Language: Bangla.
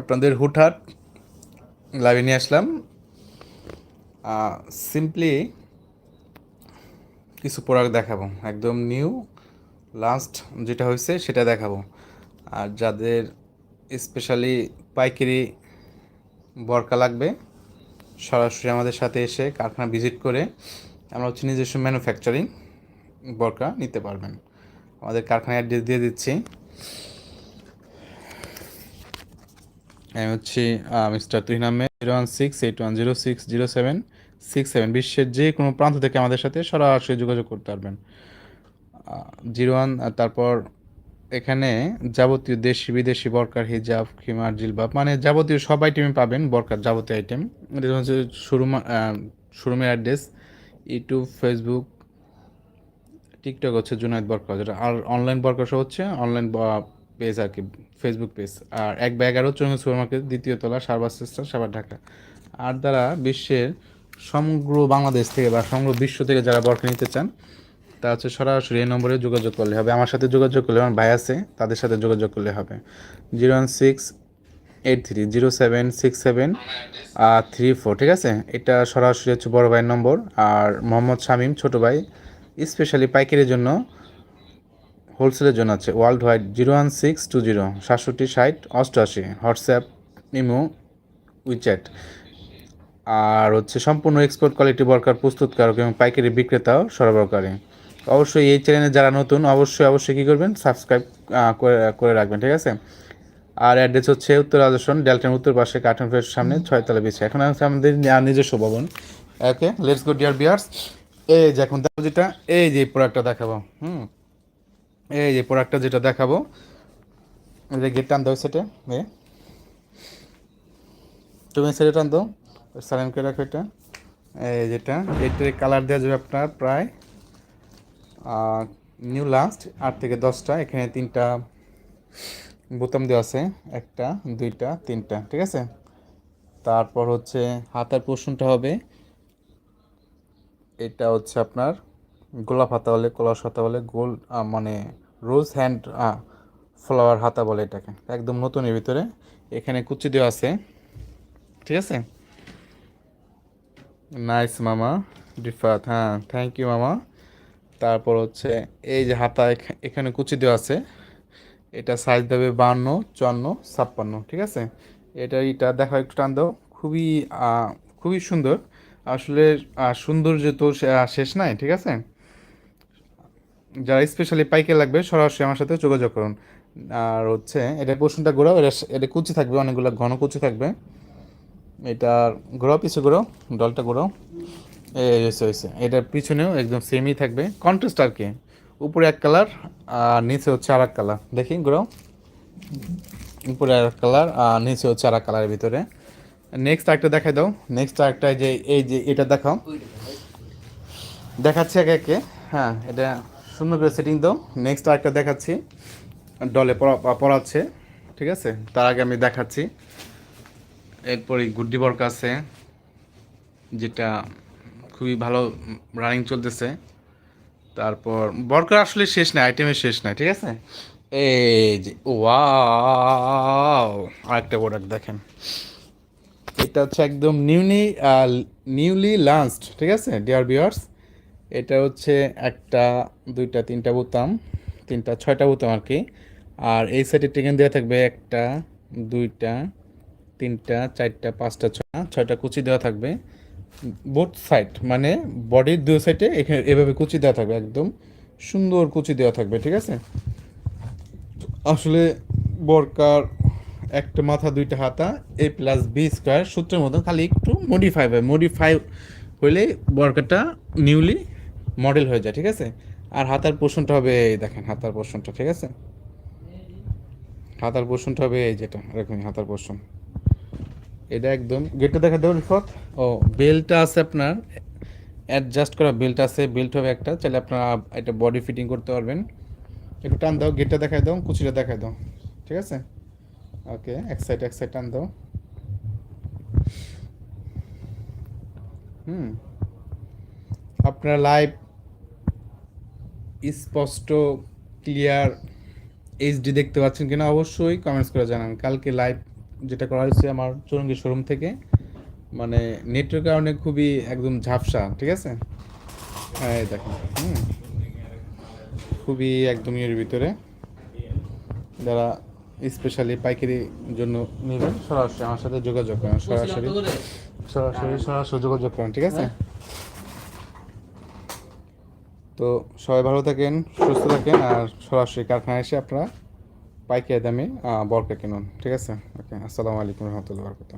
আপনাদের হুটহাট লাইভে নিয়ে আসলাম। সিম্পলি কিছু প্রোডাক্ট দেখাবো। একদম নিউ লাস্ট যেটা হয়েছে সেটা দেখাবো। আর যাদের স্পেশালি পাইকারি বরকা লাগবে, সরাসরি আমাদের সাথে এসে কারখানা ভিজিট করে আমরা হচ্ছে নিজস্ব ম্যানুফ্যাকচারিং বরকা নিতে পারবেন। আমাদের কারখানায় অ্যাড্রেস দিয়ে দিচ্ছি। আমি হচ্ছি mister Tuhin Ahmed zero one six eight one zero six zero seven six seven বিশ্বের যে কোনো প্রান্ত থেকে আমাদের সাথে সরাসরি যোগাযোগ করতে পারবেন। জিরো ওয়ান তারপর এখানে যাবতীয় দেশি, বিদেশি বরকার, হিজাব, খিমার, জিলবাব মানে যাবতীয় সব আইটেমই পাবেন বরকার যাবতীয় আইটেম এটা হচ্ছে শোরুম শোরুমের অ্যাড্রেস ইউটিউব ফেসবুক টিকটক হচ্ছে জুনাইদ বরকা যেটা আর অনলাইন বরকার হচ্ছে অনলাইন পেজ আর কি ফেসবুক পেজ। আর এক বা এগারো চৌমুখ সুপার মার্কেট দ্বিতীয় তলা সারবার চেষ্টা সাবার ঢাকা। আর দ্বারা বিশ্বের সমগ্র বাংলাদেশ থেকে বা সমগ্র বিশ্ব থেকে যারা বরকা নিতে চান তা হচ্ছে সরাসরি এই নম্বরে যোগাযোগ করলে হবে। আমার সাথে যোগাযোগ করলে, আমার ভাই আছে, তাদের সাথে যোগাযোগ করলে হবে। Zero one six eight three, zero seven six seven three four, ঠিক আছে? এটা সরাসরি হচ্ছে বড় ভাইয়ের নম্বর। আর মোহাম্মদ শামীম, ছোটো ভাই স্পেশালি পাইকারির জন্য হোলসেলের জন্য আছে world wide zero one six two zero, সাতষট্টি, ষাট, অষ্টআশি, হোয়াটসঅ্যাপ, ইমো, উইচ্যাট। আর হচ্ছে সম্পূর্ণ এক্সপোর্ট কোয়ালিটি বরকার প্রস্তুতকারক এবং পাইকারি বিক্রেতাও সরবরাহকারী। অবশ্যই এই চ্যানেলে যারা নতুন, অবশ্যই অবশ্যই কী করবেন? সাবস্ক্রাইব করে রাখবেন, ঠিক আছে? আর অ্যাড্রেস হচ্ছে উত্তর রাজস্থান ডেল্টার উত্তর পাশে কার্টন ফ্রেশ সামনে, ছয়তলা বিছে এখন হচ্ছে আমাদের নিজস্ব ভবন। ওকে লেটস গো ডিয়ার বিয়ার্স এই যে এখন যেটা এই যে প্রোডাক্টটা দেখাবো। হুম। এই যে প্রোডাক্টটা যেটা দেখাবো, এই যে গেট টান দাও সেটা এ তুমি সেটা টান দাও সাইলেন্ট করে রাখো এটা। এই যেটা, এটার কালার দেওয়া যাবে আপনার প্রায় নিউ লাস্ট আট থেকে দশটা, এখানে তিনটা বোতাম দেওয়া আছে, একটা, দুইটা, তিনটা, ঠিক আছে? তারপর হচ্ছে হাতার পোষণটা হবে, এটা হচ্ছে আপনার গোলাপ হাতা বলে, কলস হাতা বলে, গোল মানে রোজ হ্যান্ড ফ্লাওয়ার হাতা বলে এটাকে। একদম নতুনের ভিতরে। এখানে কুচি দেওয়া আছে। ঠিক আছে? নাইস মামা। ডিফাত হ্যাঁ থ্যাংক ইউ মামা। তারপর হচ্ছে এই যে হাতা এখানে কুচি দেওয়া আছে। এটা সাইজ দেবে বান্ন, চুয়ান্ন, ছাপ্পান্ন। ঠিক আছে? এটা এটা দেখো একটু টান দাও। খুবই খুবই সুন্দর। আসলে সৌন্দর্য তো শেষ নাই, ঠিক আছে? যারা স্পেশালি পাইকে লাগবে সরাসরি আমার সাথে যোগাযোগ করুন। আর হচ্ছে এটা পোষণটা ঘোরাও এটা এটা কুচি থাকবে অনেকগুলো ঘন কুচি থাকবে। এটার ঘোরাও পিছু ঘোরাও ডলটা ঘোরাও এই হয়েছে এটার পিছনেও একদম সেমই থাকবে। কন্ট্রাস্ট আর কি। উপরে এক কালার আর নিচে হচ্ছে আর এক কালার দেখি ঘোরাও উপরে আর এক কালার আর নিচে হচ্ছে আর এক কালারের ভিতরে। নেক্সট একটা দেখাই দাও। নেক্সট একটা যে এই যে এটা দেখাও। দেখাচ্ছি একে একে। হ্যাঁ এটা সুন্দর করে সেটিং দাও। নেক্সট আরেকটা দেখাচ্ছি। ডলে পড়াচ্ছে ঠিক আছে? তার আগে আমি দেখাচ্ছি। এরপরে গুড্ডি বর্ক আছে, যেটা খুবই ভালো রানিং চলতেছে। তারপর বরকার আসলে শেষ নাই আইটেমের শেষ নাই, ঠিক আছে? এই যে ওয়াও আরেকটা প্রোডাক্ট দেখেন। এটা হচ্ছে একদম নিউলি নিউলি লাঞ্চড ঠিক আছে ডিয়ার বিয়ার্স এটা হচ্ছে একটা, দুইটা, তিনটা বোতাম, তিনটা, ছয়টা বোতাম আর কি। আর এই সাইডে টিকেন দেওয়া থাকবে একটা, দুইটা, তিনটা, চারটা, পাঁচটা ছটা ছয়টা কুচি দেওয়া থাকবে। বোথ সাইড মানে বডির দুই সাইডে এখানে এভাবে কুচি দেওয়া থাকবে, একদম সুন্দর কুচি দেওয়া থাকবে, ঠিক আছে? আসলে বরকার একটা মাথা, দুইটা হাতা, এ প্লাস বি স্কোয়ার সূত্রের মতন, খালি একটু মডিফাই হয়। মডিফাই হইলে বরকারটা নিউলি মডেল হয়ে যায়, ঠিক আছে? আর হাতার পোষণটা হবে এই দেখেন, হাতার পোষণটা, ঠিক আছে? হাতার পোষণটা হবে এই যেটা এরকম হাতার পোষণ। এটা একদম, গেটটা দেখা দেবো রিফত ও বেলটা আছে আপনার অ্যাডজাস্ট করা বেল্ট আছে, বেল্ট হবে একটা, চাইলে আপনারা এটা বডি ফিটিং করতে পারবেন। একটু টান দাও, গেটটা দেখাই দাও, কুচিটা দেখাই দাও, ঠিক আছে? ওকে, এক সাইড এক সাইড টান দাও। হুম। আপনারা লাইভ স্পষ্ট ক্লিয়ার এইচডি দেখতে পাচ্ছেন কিনা অবশ্যই কমেন্টস করে জানান। কালকে লাইভ যেটা করা হয়েছে আমার চৌরঙ্গি শোরুম থেকে মানে নেটওয়ার্ক কারণে খুবই একদম ঝাপসা ঠিক আছে? হ্যাঁ দেখেন হুম। খুবই একদম এর ভিতরে। যারা স্পেশালি পাইকারি জন্য নেবেন সরাসরি আমার সাথে যোগাযোগ করেন সরাসরি। সরাসরি সরাসরি যোগাযোগ করেন ঠিক আছে? তো সবাই ভালো থাকেন, সুস্থ থাকেন, আর সরাসরি কারখানায় এসে আপনারা পাইকারি দামে বরকা কিনুন, ঠিক আছে? ওকে আসসালামু আলাইকুম রহমতুল্লাহ বরকত